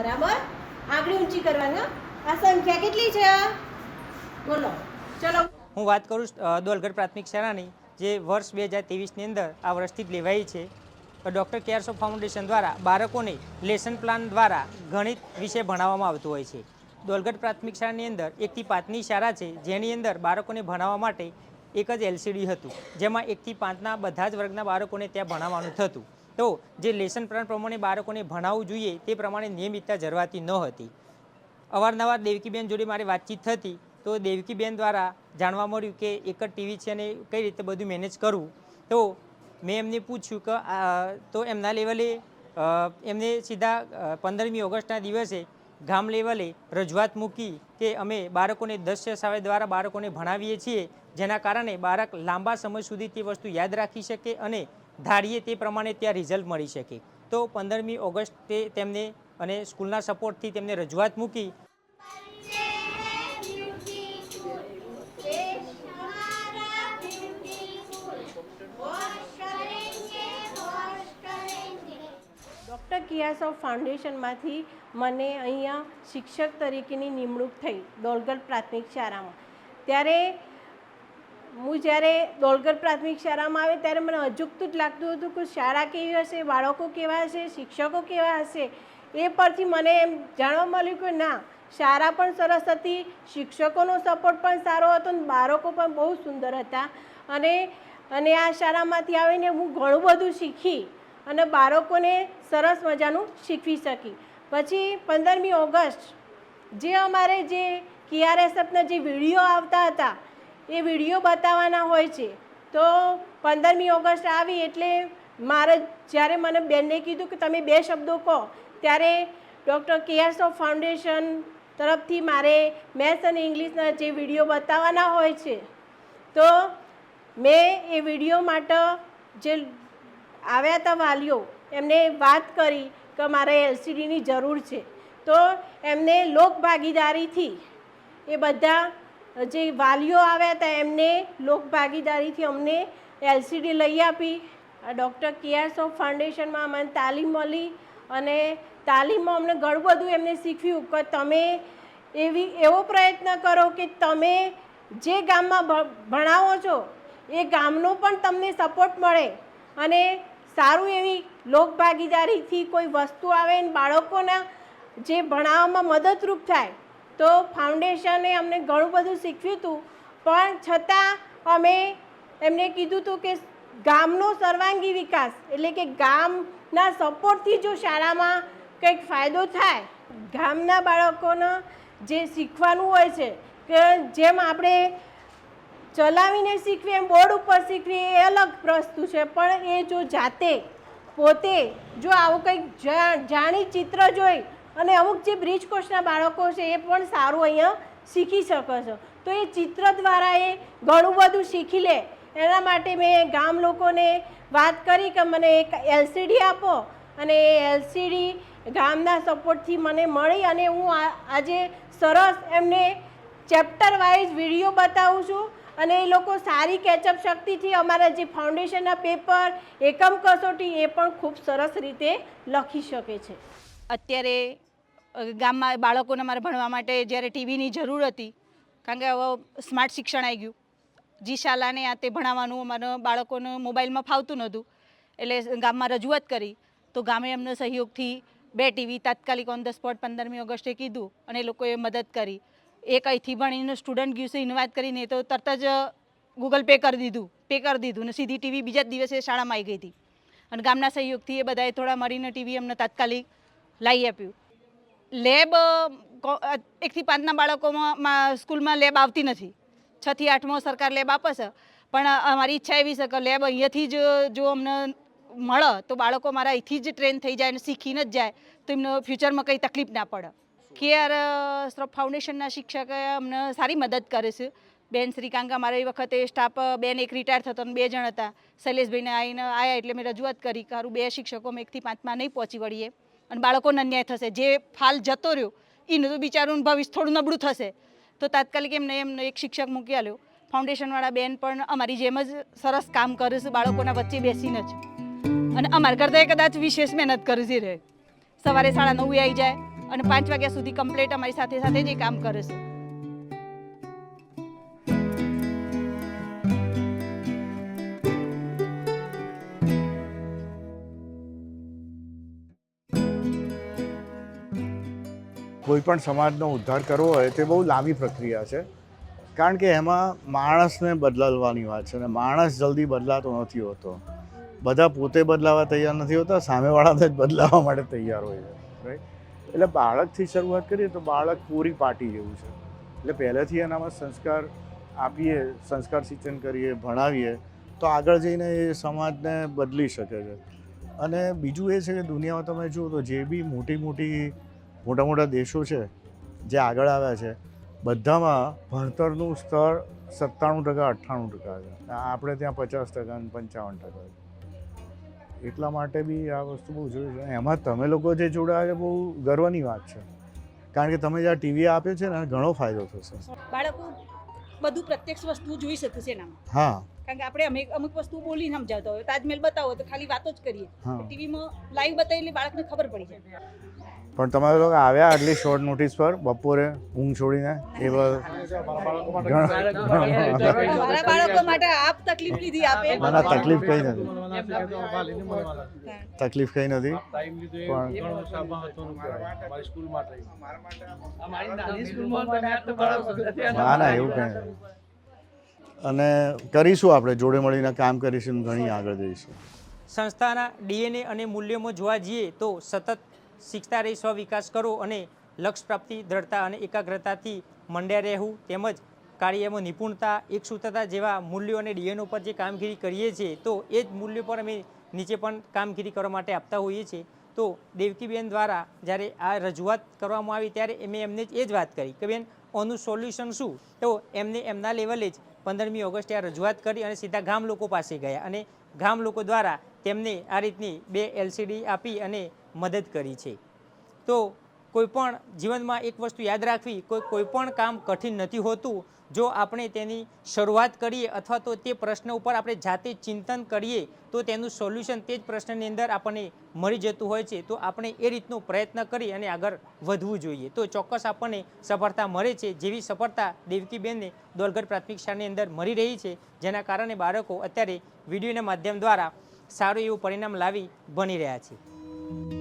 બરાબર? આંગળી ઊંચી કરવાની આ સંખ્યા કેટલી છે? બોલો. ચલો. હું વાત કરું દોલગઢ પ્રાથમિક શાળાની, જે વર્ષ બે હજારની અંદર આ વર્ષથી જ લેવાઈ છે. ડૉક્ટર કેરસો ફાઉન્ડેશન દ્વારા બાળકોને લેસન પ્લાન દ્વારા ગણિત વિશે ભણાવવામાં આવતું હોય છે. દોલગઢ પ્રાથમિક શાળાની અંદર એકથી પાંચની શાળા છે, જેની અંદર બાળકોને ભણાવવા માટે એક જ એલસીડી હતું, જેમાં એકથી પાંચના બધા જ વર્ગના બાળકોને ત્યાં ભણાવવાનું થતું. તો જે લેસન પ્લાન પ્રમાણે બાળકોને ભણાવવું જોઈએ તે પ્રમાણે નિયમિતતા જળવાતી ન હતી. અવારનવાર દેવકીબેન જોડે મારી વાતચીત થતી તો દેવકીબેન દ્વારા જાણવા મળ્યું કે એક જ ટીવી છે અને કઈ રીતે બધું મેનેજ કરવું. તો મેં એમને પૂછ્યું કે તો એમના લેવલે એમને સીધા પંદરમી ઓગસ્ટના દિવસે ગામ લેવલે રજૂઆત મૂકી કે અમે બાળકોને દસ્ય સાવે દ્વારા બાળકોને ભણાવીએ છીએ, જેના કારણે બાળક લાંબા સમય સુધી તે વસ્તુ યાદ રાખી શકે અને ધારીએ તે પ્રમાણે ત્યાં રિઝલ્ટ મળી શકે. તો પંદરમી ઓગસ્ટે તેમને અને સ્કૂલના સપોર્ટથી તેમને રજૂઆત મૂકી. ડૉક્ટર કિયાસોફ ફાઉન્ડેશનમાંથી મને અહીંયા શિક્ષક તરીકેની નિમણૂક થઈ દોલગઢ પ્રાથમિક શાળામાં. ત્યારે હું જ્યારે દોલગર પ્રાથમિક શાળામાં આવે ત્યારે મને અજુકતું જ લાગતું હતું કે શાળા કેવી હશે, બાળકો કેવા હશે, શિક્ષકો કેવા હશે, એ પરથી મને એમ જાણવા મળ્યું કે ના, શાળા પણ સરસ હતી, શિક્ષકોનો સપોર્ટ પણ સારો હતો અને બાળકો પણ બહુ સુંદર હતા. અને અને આ શાળામાંથી આવીને હું ઘણું બધું શીખી અને બાળકોને સરસ મજાનું શીખવી શકી. પછી પંદરમી ઓગસ્ટ, જે અમારે જે કેઆરએસએફના જે વીડિયો આવતા હતા એ વીડિયો બતાવવાના હોય છે. તો પંદરમી ઓગસ્ટ આવી એટલે મારે જ્યારે મને બેનને કીધું કે તમે બે શબ્દો કહો, ત્યારે ડૉક્ટર કેયાસો ફાઉન્ડેશન તરફથી મારે મેથ્સ અને ઇંગ્લિશના જે વીડિયો બતાવવાના હોય છે. તો મેં એ વીડિયો માટે જે આવ્યા હતા વાલીઓ, એમને વાત કરી કે મારે એલસીડીની જરૂર છે. તો એમને લોક ભાગીદારીથી એ બધા જે વાલીઓ આવ્યા હતા એમને લોકભાગીદારીથી અમને એલસીડી લઈ આપી. ડૉક્ટર કેઆર ઓફ ફાઉન્ડેશનમાં અમને તાલીમ મળી અને તાલીમમાં અમને ઘણું બધું એમને શીખવ્યું કે તમે એવી, એવો પ્રયત્ન કરો કે તમે જે ગામમાં ભણાવો છો, એ ગામનો પણ તમને સપોર્ટ મળે. અને સારું એવી લોકભાગીદારીથી કોઈ વસ્તુ આવે ને બાળકોના જે ભણાવવામાં મદદરૂપ થાય તો ફાઉન્ડેશને અમને ઘણું બધું શીખવ્યું હતું. પણ છતાં અમે એમને કીધું હતું કે ગામનો સર્વાંગી વિકાસ, એટલે કે ગામના સપોર્ટથી જો શાળામાં કંઈક ફાયદો થાય, ગામના બાળકોને જે શીખવાનું હોય છે, કે જેમ આપણે ચલાવીને શીખવીએ, એમ બોર્ડ ઉપર શીખવીએ, એ અલગ વસ્તુ છે. પણ એ જો જાતે, પોતે જો આવું કંઈક જાણી ચિત્ર જોઈ અને અમુક જે બ્રિજ કોર્સના બાળકો છે એ પણ સારું અહીંયા શીખી શકો છો. તો એ ચિત્ર દ્વારા એ ઘણું બધું શીખી લે. એના માટે મેં ગામ લોકોને વાત કરી કે મને એક એલસીડી આપો. અને એ એલસીડી ગામના સપોર્ટથી મને મળી અને હું આજે સરસ એમને ચેપ્ટર વાઇઝ વીડિયો બતાવું છું. અને એ લોકો સારી કેચઅપ શક્તિથી અમારા જે ફાઉન્ડેશનના પેપર, એકમ કસોટી એ પણ ખૂબ સરસ રીતે લખી શકે છે. અત્યારે ગામમાં બાળકોને મારે ભણવા માટે જ્યારે ટીવીની જરૂર હતી, કારણ કે હવે સ્માર્ટ શિક્ષણ આવી ગયું. જી શાલાને આ તે ભણાવવાનું અમારા બાળકોને મોબાઈલમાં ફાવતું નહોતું. એટલે ગામમાં રજૂઆત કરી. તો ગામે એમના સહયોગથી બે ટીવી તાત્કાલિક ઓન ધ સ્પોટ પંદરમી ઓગસ્ટે કીધું અને લોકોએ મદદ કરી. એક અહીંથી ભણીને સ્ટુડન્ટ ગયું છે ઇન્વાઇટ કરીને તો તરત જ ગૂગલ પે કરી દીધું પે કરી દીધું ને સીધી ટીવી બીજા જ દિવસે શાળામાં આવી ગઈ હતી. અને ગામના સહયોગથી એ બધાએ થોડા મળીને ટીવી અમને તાત્કાલિક લાવી આપ્યું. લેબ એકથી પાંચના બાળકોમાં સ્કૂલમાં લેબ આવતી નથી. છથી આઠમો સરકાર લેબ આપે છે. પણ અમારી ઈચ્છા એવી છે કે લેબ અહીંયાથી જ જો અમને મળે, તો બાળકો મારા અહીંથી જ ટ્રેન થઈ જાય અને શીખીને જ જાય, તો એમને ફ્યુચરમાં કંઈ તકલીફ ના પડે. કેઆર શ્રોફ ફાઉન્ડેશનના શિક્ષકે અમને સારી મદદ કરે છે. બેન શ્રીકાંકા મારા એ વખતે સ્ટાફ, બેન એક રિટાયર થતો અને બે જણ હતા. શૈલેષભાઈને આવીને આવ્યા એટલે મેં રજૂઆત કરી કે બે શિક્ષકો, અમે એકથી પાંચમાં નહીં પહોંચી વળીએ. અને બાળકોને અન્યાય થશે. જે ફાલ જતો રહ્યો એનું તો બિચારું ભવિષ્ય થોડું નબળું થશે. તો તાત્કાલિક એમને એમને એક શિક્ષક મૂકી આલ્યો ફાઉન્ડેશનવાળા બેન પણ અમારી જેમ જ સરસ કામ કરે છે, બાળકોના વચ્ચે બેસીને જ. અને અમારા કરતાં કદાચ વિશેષ મહેનત કરતી રહે. સવારે સાડા નવે આવી જાય અને પાંચ વાગ્યા સુધી કમ્પ્લેટ અમારી સાથે સાથે જ એ કામ કરે છે. કોઈ પણ સમાજનો ઉદ્ધાર કરવો હોય, તે બહુ લાંબી પ્રક્રિયા છે. કારણ કે એમાં માણસને બદલાવવાની વાત છે અને માણસ જલ્દી બદલાતો નથી હોતો. બધા પોતે બદલાવા તૈયાર નથી હોતા, સામેવાળાને જ બદલાવા માટે તૈયાર હોય છે રાઈટ એટલે બાળકથી શરૂઆત કરીએ તો બાળક પૂરી પાટી જેવું છે. એટલે પહેલેથી એનામાં સંસ્કાર આપીએ, સંસ્કાર સિંચન કરીએ, ભણાવીએ, તો આગળ જઈને એ સમાજને બદલી શકે છે. અને બીજું એ છે કે દુનિયામાં તમે જુઓ તો જે બી મોટી મોટી મોટા મોટા દેશો છે જે આગળ આવ્યા છે બધામાં ભણતરનું સ્તર સત્તાણું ટકા અઠ્ઠાણું ટકા છે. આપણે ત્યાં પચાસ ટકા અને પંચાવન ટકા એટલા માટે બી આ વસ્તુ બહુ જોઈ છે. એમાં તમે લોકો જે જોડાયા છે બહુ ગર્વની વાત છે. કારણ કે તમે જે આ ટીવી આપ્યો છે ને ઘણો ફાયદો થશે. બાળકો બધું પ્રત્યક્ષ વસ્તુ જોઈ શકે છે એનામાં. હા. કારણ કે આપણે અમે અમુક વસ્તુ બોલીને સમજાવતા હોય. તાજમહેલ બતાવો તો ખાલી વાતો જ કરીએ. ટીવીમાં લાઈવ બતાવી એટલે બાળકને ખબર પડી જાય. પણ તમે લોકો આવ્યા આટલી શોર્ટ નોટિસ પર બપોરે ઊંઘ છોડીને એ બાળકો માટે આપ તકલીફ લીધી આપે. ના ના તકલીફ કઈ નથી. તકલીફ કઈ નથી. પણ ના ના એવું કંઈ નથી. અને કરીશું આપણે જોડે મળીને કામ કરીશું ઘણી આગળ જઈશું. સંસ્થાના ડીએનએ અને મૂલ્યોમાં જોવા જઈએ તો સતત શીખતા રહી સ્વવિકાસ કરો અને લક્ષ્ય પ્રાપ્તિ દ્રઢતા અને એકાગ્રતાથી મંડ્યા રહેવું તેમજ કાર્યમાં નિપુણતા, એકસૂત્રતા જેવા મૂલ્યો અને ડીએનઓ પર જે કામગીરી કરીએ છીએ, તો એ જ મૂલ્યો પર અમે નીચે પણ કામગીરી કરવા માટે આપતા હોઈએ છીએ. તો દેવકીબેન દ્વારા જ્યારે આ રજૂઆત કરવામાં આવી ત્યારે મેં એમને જ એ જ વાત કરી કે બેન ઓનું સોલ્યુશન શું? તો એમને એમના લેવલે જ પંદરમી ઓગસ્ટે આ રજૂઆત કરી અને સીધા ગામ લોકો પાસે ગયા અને ગામ લોકો દ્વારા તેમને આ રીતની બે એલસીડી આપી અને મદદ કરી છે. તો કોઈપણ જીવનમાં એક વસ્તુ યાદ રાખવી, કોઈ, કોઈપણ કામ કઠિન નથી હોતું, જો આપણે તેની શરૂઆત કરીએ અથવા તો તે પ્રશ્ન ઉપર આપણે જાતે ચિંતન કરીએ, તો તેનું સોલ્યુશન તે જ પ્રશ્નની અંદર આપણને મળી જતું હોય છે. તો આપણે એ રીતનો પ્રયત્ન કરી અને આગળ વધવું જોઈએ. તો ચોક્કસ આપણને સફળતા મળે છે. જેવી સફળતા દેવકીબેનને દોલગઢ પ્રાથમિક શાળાની અંદર મળી રહી છે, જેના કારણે બાળકો અત્યારે વિડીયોના માધ્યમ દ્વારા સારું એવું પરિણામ લાવી ભણી રહ્યા છે.